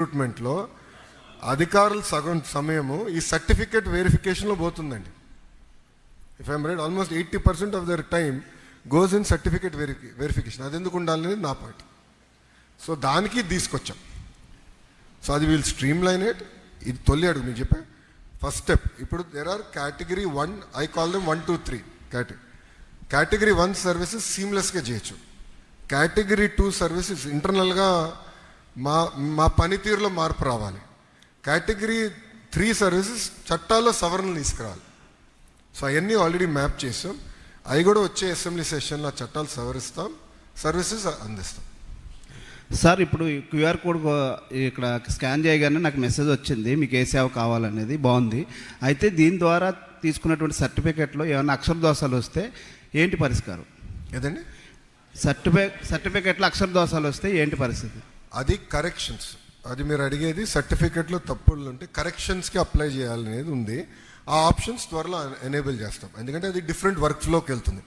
రిక్రూట్మెంట్లో అధికారులు సగం సమయము ఈ సర్టిఫికేట్ వెరిఫికేషన్లో పోతుందండి. If I'm right almost eighty percent of the time goes in certificate వెరిఫి verification అది ఎందుకు ఉండాలనేది నా పాయింట్ సో దానికి తీసుకొచ్చాం. సో అది వీల్ స్ట్రీమ్ లైన్ ఇట్ ఇది తొలి అడుగు నేను చెప్పా. ఫస్ట్ స్టెప్ ఇప్పుడు there are category one I call them one two three category category one services సీమ్లెస్గా చేయొచ్చు. కేటగిరీ టూ సర్వీసెస్ ఇంటర్నల్గా మా మా పనితీరులో మార్పు రావాలి. కేటగిరీ త్రీ సర్వీసెస్ చట్టాల్లో సవరణలు తీసుకురావాలి. సో అవన్నీ ఆల్రెడీ మ్యాప్ చేసాం. అవి కూడా వచ్చే అసెంబ్లీ సెషన్లో ఆ చట్టాలు సవరిస్తాం సర్వీసెస్ అందిస్తాం. సార్ ఇప్పుడు క్యూఆర్ కోడ్ ఇక్కడ స్కాన్ చేయగానే నాకు మెసేజ్ వచ్చింది మీకు ఏ సేవ కావాలనేది బాగుంది. అయితే దీని ద్వారా తీసుకున్నటువంటి సర్టిఫికేట్లో ఏమైనా అక్షర దోషాలు వస్తే ఏంటి పరిష్కారం? ఏదండి? సర్టిఫికే సర్టిఫికేట్లో అక్షర దోషాలు వస్తే ఏంటి పరిస్థితి? అది కరెక్షన్స్ అది మీరు అడిగేది సర్టిఫికెట్లో తప్పులు ఉంటే కరెక్షన్స్కి అప్లై చేయాలనేది ఉంది. ఆ ఆప్షన్స్ త్వరలో ఎనేబుల్ చేస్తాం. ఎందుకంటే అది డిఫరెంట్ వర్క్ ఫ్లోకి వెళ్తుంది.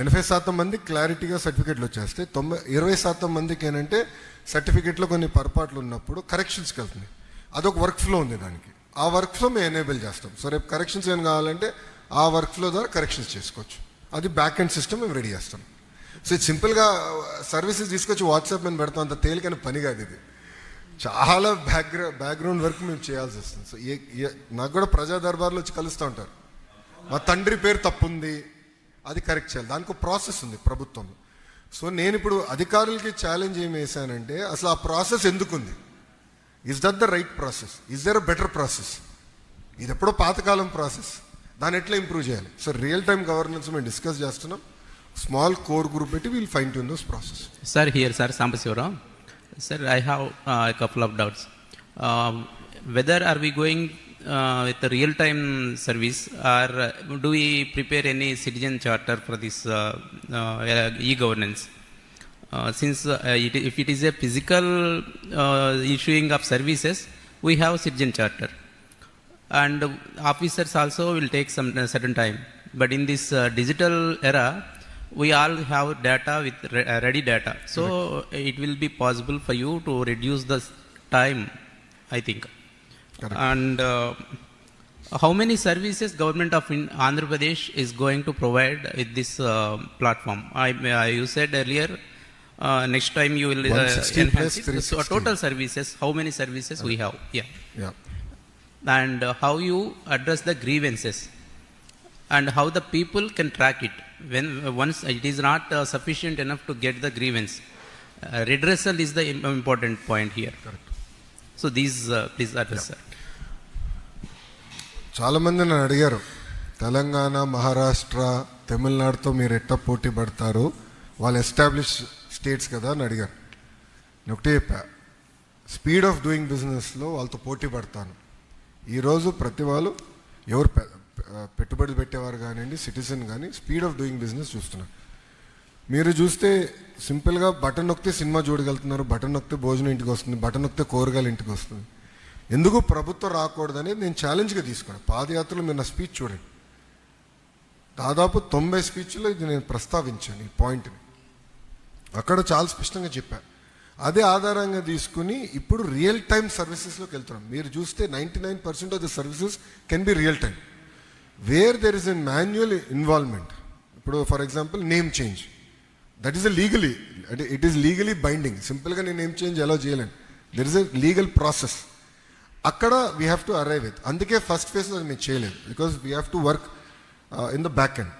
ఎనభై శాతం మంది క్లారిటీగా సర్టిఫికెట్లు వచ్చేస్తే తొంభై ఇరవై శాతం మందికి ఏంటంటే సర్టిఫికెట్లో కొన్ని పొరపాట్లు ఉన్నప్పుడు కరెక్షన్స్కి వెళ్తుంది. అదొక వర్క్ ఫ్లో ఉంది దానికి. ఆ వర్క్ ఫ్లో మేము ఎనేబుల్ చేస్తాం. సో రేపు కరెక్షన్స్ ఏం కావాలంటే ఆ వర్క్ ఫ్లో ద్వారా కరెక్షన్స్ చేసుకోవచ్చు. అది బ్యాక్ అండ్ సిస్టమ్ మేము రెడీ చేస్తాం. సో సింపుల్గా సర్వీసెస్ తీసుకొచ్చి వాట్సాప్ మీద పెడతాం. అంత తేలికైన పని కాదు ఇది. చాలా బ్యాక్గ్రౌ బ్యాక్గ్రౌండ్ వర్క్ మేము చేయాల్సి వస్తుంది. సో ఏ నాకు కూడా ప్రజా దర్బార్లో వచ్చి కలుస్తూ ఉంటారు. మా తండ్రి పేరు తప్పుంది. అది కరెక్ట్ చేయాలి. దానికి ప్రాసెస్ ఉంది ప్రభుత్వంలో సో నేను ఇప్పుడు అధికారులకి ఛాలెంజ్ ఏం వేసానంటే అసలు ఆ ప్రాసెస్ ఎందుకుంది? Is that the right process is there a better process ఇది ఎప్పుడో పాతకాలం ప్రాసెస్ దాన్ని ఎట్లా ఇంప్రూవ్ చేయాలి? సో రియల్ టైం గవర్నెన్స్ మేము డిస్కస్ చేస్తున్నాం. small core group meeting, we'll fine tune those process. Sir, here, sir, Sambasivaram. Sir, I have uh, a couple of doubts. Um, whether are we going uh, with the real-time service or uh, do we prepare any citizen charter for this e-governance? Since if it is a physical issuing of services, we have citizen charter. And officers also will take some certain time. But in this digital era, we all have data with re- uh, ready data. So it will be possible for you to reduce the time i think. Correct. and uh, how many services government of in andhra pradesh is going to provide with this uh, platform? I uh, you said earlier uh, next time you will uh, enhance it. So total services how many services we have? Yeah. Yeah and uh, how you address the grievances and how the people can track it when once it is not uh, sufficient enough to get the grievance uh, redressal is the im- important point here so these uh, please address sir చాలామంది నన్ను అడిగారు తెలంగాణ మహారాష్ట్ర తమిళనాడుతో మీరు ఎట్లా పోటీ పడతారు వాళ్ళు establish states కదా అని అడిగారు నేను ఒకటే చెప్పా స్పీడ్ ఆఫ్ డూయింగ్ బిజినెస్లో వాళ్ళతో పోటీ పడతాను ఈరోజు ప్రతి వాళ్ళు ఎవరు పెట్టుబడులు పెట్టేవారు కానివ్వండి సిటిజన్ కానీ స్పీడ్ ఆఫ్ డూయింగ్ బిజినెస్ చూస్తున్నారు మీరు చూస్తే సింపుల్గా బటన్ నొక్కితే సినిమా చూడగలుగుతున్నారు బటన్ నొక్కితే భోజనం ఇంటికి వస్తుంది బటన్ నొక్కితే కూరగాయలు ఇంటికి వస్తుంది. ఎందుకు ప్రభుత్వం రాకూడదనేది నేను ఛాలెంజ్గా తీసుకున్నాను పాదయాత్రలో మీరు నా స్పీచ్ చూడండి. దాదాపు తొంభై స్పీచ్లో ఇది నేను ప్రస్తావించాను ఈ పాయింట్ని అక్కడ చాలా స్పష్టంగా చెప్పాను అదే ఆధారంగా తీసుకుని ఇప్పుడు రియల్ టైం సర్వీసెస్లోకి వెళ్తున్నాం. మీరు చూస్తే ninety nine percent of the services can be real time where there is an manual involvement ఇప్పుడు for example name change that is a legally అంటే ఇట్ ఈస్ లీగలీ బైండింగ్ సింపుల్గా నేను నేమ్ చేంజ్ ఎలా చేయలేను. There is a legal process అక్కడ we have to arrive with అందుకే first phase అది మేము చేయలేదు because we have to work in the back end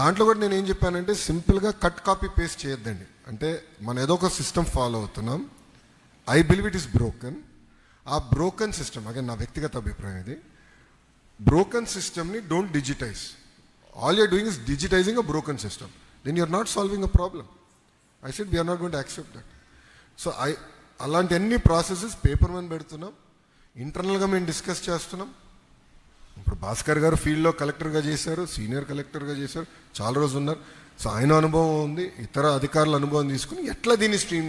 దాంట్లో కూడా నేను ఏం చెప్పానంటే సింపుల్గా కట్ కాపీ పేస్ట్ చేయొద్దండి. అంటే మనం ఏదో ఒక సిస్టమ్ ఫాలో అవుతున్నాం. I believe it is broken ఆ బ్రోకన్ సిస్టమ్ అగే నా వ్యక్తిగత అభిప్రాయం ఇది. బ్రోకన్ సిస్టమ్ని don't digitise all you're doing is digitising a broken system then you're not solving a problem I said we're not going to accept that so I అలాంటి అన్ని processes paper మీద పెడుతున్నాం. ఇంటర్నల్గా మేము డిస్కస్ చేస్తున్నాం. ఇప్పుడు భాస్కర్ గారు ఫీల్డ్లో కలెక్టర్గా చేశారు సీనియర్ కలెక్టర్గా చేశారు. చాలా రోజులు ఉన్నారు. సో ఆయన అనుభవం ఉంది ఇతర అధికారుల అనుభవం తీసుకుని ఎట్లా దీన్ని స్ట్రీమ్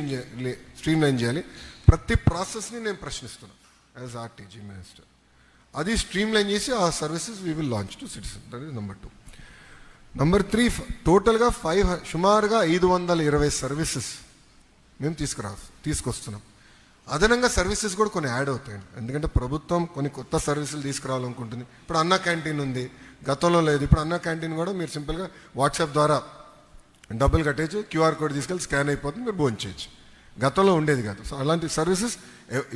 స్ట్రీమ్ లైన్ చేయాలి? ప్రతి ప్రాసెస్ని నేను ప్రశ్నిస్తున్నాను. యాజ్ ఆర్టీజీ మినిస్టర్ అది స్ట్రీమ్ లైన్ చేసి ఆ services we will launch to citizen that is number two number three టోటల్గా ఫైవ్ సుమారుగా ఐదు వందల ఇరవై సర్వీసెస్ మేము తీసుకురా తీసుకొస్తున్నాం. అదనంగా సర్వీసెస్ కూడా కొన్ని యాడ్ అవుతాయండి. ఎందుకంటే ప్రభుత్వం కొన్ని కొత్త సర్వీసులు తీసుకురావాలనుకుంటుంది. ఇప్పుడు అన్న క్యాంటీన్ ఉంది. గతంలో లేదు. ఇప్పుడు అన్న క్యాంటీన్ కూడా మీరు సింపుల్గా వాట్సాప్ ద్వారా డబ్బులు కట్టేసి క్యూఆర్ కోడ్ తీసుకెళ్ళి స్కాన్ అయిపోతుంది మీరు భోజనం చేయొచ్చు. గతంలో ఉండేది కాదు. సో అలాంటి సర్వీసెస్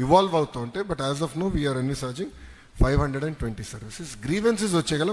ఇవాల్వ్ అవుతూ ఉంటాయి but as of now we're ఎన్ని searching five hundred and twenty services grievances వచ్చే గల